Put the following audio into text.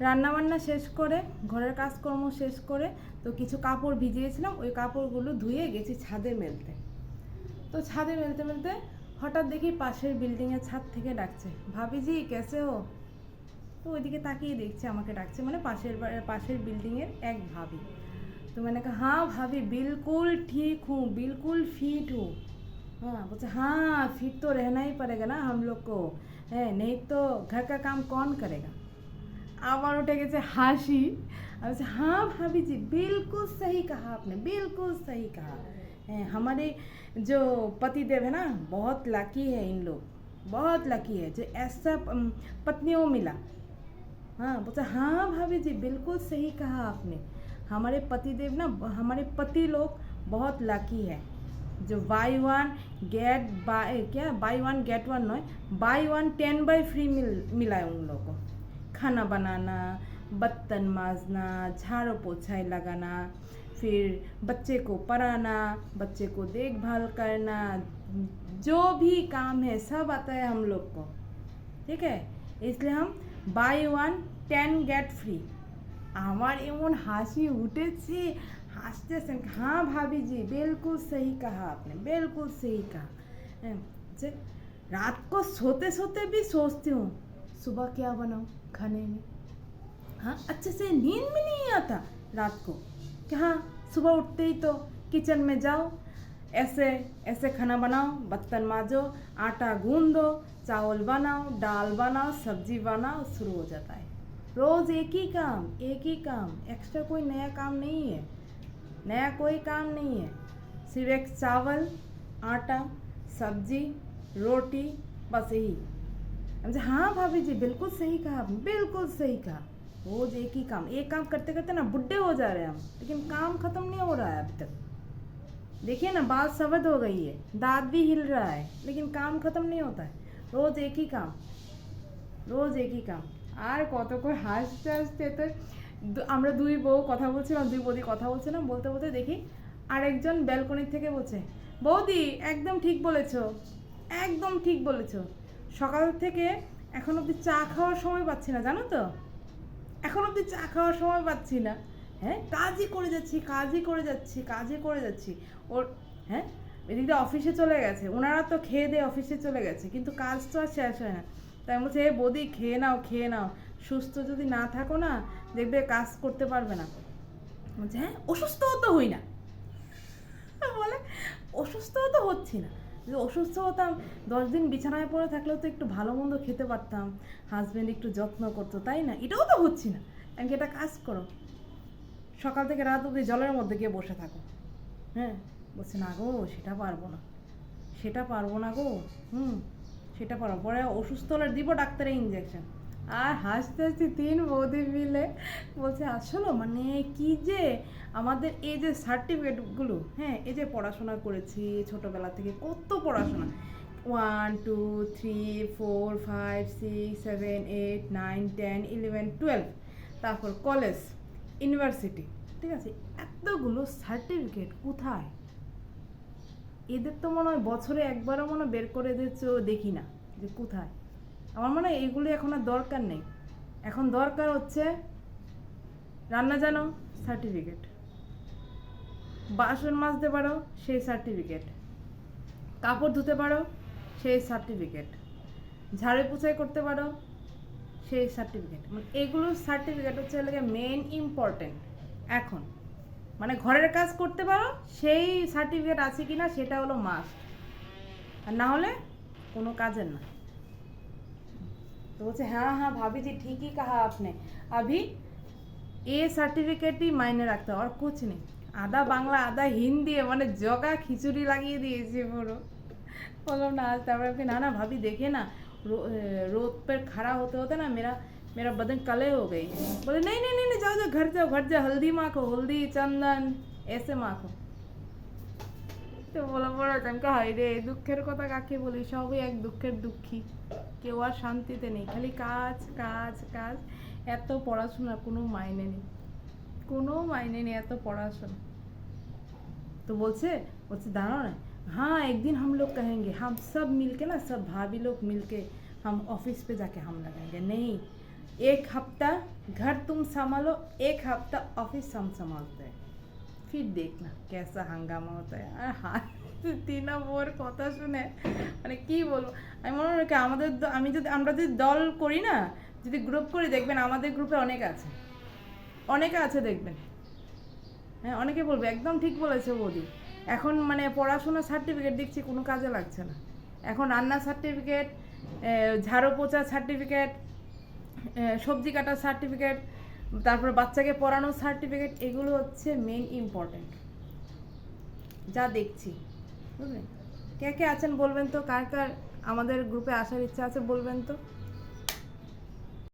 রান্নাবান্না শেষ করে ঘরের কাজকর্ম শেষ করে তো কিছু কাপড় ভিজিয়েছিলাম ওই কাপড়গুলো ধুয়ে গেছি ছাদে মেলতে তো ছাদে মেলতে মেলতে হঠাৎ দেখি পাশের বিল্ডিংয়ের ছাদ থেকে ডাকছে ভাবিজি কেসে হো তো ওইদিকে তাকিয়ে দেখছে আমাকে ডাকছে মানে পাশের বা- পাশের বিল্ডিংয়ের এক ভাবি तो मैंने कहा हाँ भाभी बिल्कुल ठीक हूँ बिल्कुल फिट हूँ हाँ बोलते हाँ फिट तो रहना ही पड़ेगा ना हम लोग को है नहीं तो घर का काम कौन करेगा আবার উঠে গেছে হাসি আমি বলছি हाँ भाभी जी बिल्कुल सही कहा आपने बिल्कुल सही कहा हैं, हमारे जो पति देव है ना बहुत लकी है इन लोग बहुत लकी है जो ऐसा अम, पत्नियों मिला हाँ बोलते हाँ भाभी जी बिल्कुल सही कहा आपने हमारे पति देव ना हमारे पति लोग बहुत लकी है जो बाई वन गेट बाय क्या by one get one नॉय buy one ten buy free मिल मिला है उन लोगों को खाना बनाना बर्तन माजना झाड़ू पोछाई लगाना फिर बच्चे को पढ़ाना बच्चे को देखभाल करना जो भी काम है सब आता है हम लोग को ঠিক আছে इसलिए हम buy one ten get free আমার এমন হাসি উঠেছে হাসতেছেন हाँ भाभी जी बिल्कुल सही कहा आपने बिल्कुल सही कहा हैं, जे रात को सोते सोते भी सोचती हूँ सुबह क्या बनाऊँ खाने में? हाँ अच्छे से नींद भी नहीं आता रात को। कि हाँ सुबह उठते ही तो किचन में जाओ ऐसे ऐसे खाना बनाओ बर्तन माजो, आटा गूंद दो चावल बनाओ दाल बनाओ सब्ज़ी बनाओ शुरू हो जाता है। रोज़ एक ही काम, एक ही काम एक्स्ट्रा कोई नया काम नहीं है। नया कोई काम नहीं है। सिर्फ़ एक चावल, आटा, सब्ज़ी, रोटी, बस यही। हम कहा, हाँ भाभी जी बिल्कुल सही कहा आपने बिल्कुल सही कहा रोज एक ही काम एक काम करते करते ना बुढ़े हो जा रहे हैं हम लेकिन काम खत्म नहीं हो रहा है अभी तक देखिए ना बाल सवद हो गई है दांत भी हिल रहा है लेकिन काम खत्म नहीं होता है रोज एक ही काम রোজ একই কাম আর কত করে হাসতে হাসতে তো দু- আমরা দুই বউ কথা বলছিলাম দুই বৌদি কথা বলছিলাম বলতে বলতে দেখি আরেকজন ব্যালকনি থেকে বলছে বৌদি একদম ঠিক বলেছো একদম ঠিক বলেছো সকাল থেকে এখন অবধি চা খাওয়ার সময় পাচ্ছি না, জানো তো? এখন অবধি চা খাওয়ার সময় পাচ্ছি না। হ্যাঁ কাজই করে যাচ্ছি, কাজই করে যাচ্ছি, কাজই করে যাচ্ছি। ওর হ্যাঁ এদিকে অফিসে চলে গেছে। ওনারা তো খেয়ে দিয়ে অফিসে চলে গেছে, কিন্তু কাজ তো আর শেষ হয় না। তাই বলছি এ বৌদি, খেয়ে নাও খেয়ে নাও। সুস্থ যদি না থাকো না, দেখবে কাজ করতে পারবে না। বলছে হ্যাঁ অসুস্থও তো হই না। বলে, অসুস্থও তো হচ্ছি না। যদি অসুস্থ হতাম, দশ দিন বিছানায় পড়ে থাকলেও তো একটু ভালো মন্দ খেতে পারতাম। হাজব্যান্ড একটু যত্ন করতো, তাই না? এটাও তো হচ্ছি না। আমি এটা কাজ করো। সকাল থেকে রাত অবধি জলের মধ্যে গিয়ে বসে থাকো। হ্যাঁ? বলছে, না গো, সেটা পারব না। সেটা পারব না গো। হুম, সেটা পারব পরে অসুস্থ হলে দিব ডাক্তারের ইঞ্জেকশন আর হাসতে হাসতে তিন বৌদি মিলে বলছে আসলো মানে কি যে আমাদের এই যে সার্টিফিকেটগুলো হ্যাঁ এই যে পড়াশোনা করেছি ছোটোবেলা থেকে, কত পড়াশোনা। One two three four five six seven eight nine ten eleven twelve তারপর কলেজ ইউনিভার্সিটি ঠিক আছে? এতগুলো সার্টিফিকেট কোথায়? এদের তো মনে হয় বছরে একবারও মনে বের করে দিচ্ছ, দেখি না যে কোথায়। আমার মনে হয় এইগুলো এখন আর দরকার নেই। এখন দরকার হচ্ছে রান্না জানো সার্টিফিকেট বাসন মাজতে পারো, সেই সার্টিফিকেট কাপড় ধুতে পারো, সেই সার্টিফিকেট ঝাড়ু পোছাই করতে পারো, সেই সার্টিফিকেট মানে এগুলোর সার্টিফিকেট হচ্ছে লাগে মেন ইম্পর্টেন্ট এখন। মানে ঘরের কাজ করতে পারো, সেই সার্টিফিকেট আছে কি না সেটা হলো মাস্ট আর না হলে কোনো কাজের না। तो बोलते हाँ हाँ भाभी जी ठीक ही कहा आपने अभी ये सर्टिफिकेट ही मायने रखता है और कुछ नहीं आधा बांग्ला आधा हिंदी है मैंने जगह खिचड़ी লাগিয়ে দিয়েছে পুরো বললাম না তারপরে फिर ना ना भाभी देखिए ना रो, रोड पर खड़ा होते होते ना मेरा मेरा बदन कले हो गई है बोले नहीं नहीं नहीं नहीं जाओ जाओ घर जाओ घर जाओ हल्दी माखो हल्दी चंदन ऐसे माखो তো বলে পড়ে আমাকে হাই রে, দুঃখের কথা কাকে বলি? সবই এক দুঃখের দুঃখী। কেউ আর শান্তিতে নেই, খালি কাজ কাজ কাজ। এত পড়াশোনা কোনো মাইনে নেই। কোনো মাইনে নেই এত পড়াশোনা। তো বলছে বলছে, দাঁড়াও না। हाँ एक दिन हम लोग कहेंगे সব सब मिल के ना सब भाभी लोग मिल के हम ऑफिस पे जाके हम लगाएंगे नहीं एक हफ्ता घर तुम संभालो एक हफ्ता ऑफिस फिर देखना कैसा হাঙ্গামা হতে হয় আর হা- টিনা বউর কথা শুনে মানে কি বলবো আমি মনে হয় কি আমাদের দ- আমি যদি আমরা যদি দল করি না যদি গ্রুপ করি দেখবেন আমাদের গ্রুপে অনেক আছে অনেকে আছে দেখবেন হ্যাঁ অনেকে বলবে একদম ঠিক বলেছে বৌদি এখন মানে পড়াশোনার সার্টিফিকেট দেখছি কোনো কাজে লাগছে না এখন রান্নার সার্টিফিকেট ঝাড়ু পোচার সার্টিফিকেট সবজি কাটার সার্টিফিকেট তারপরে বাচ্চাকে পড়ানোর সার্টিফিকেট এগুলো হচ্ছে মেন ইম্পর্টেন্ট যা দেখছি। বুঝলেন কে কে আছেন বলবেন তো? কার কার আমাদের গ্রুপে আসার ইচ্ছা আছে বলবেন তো?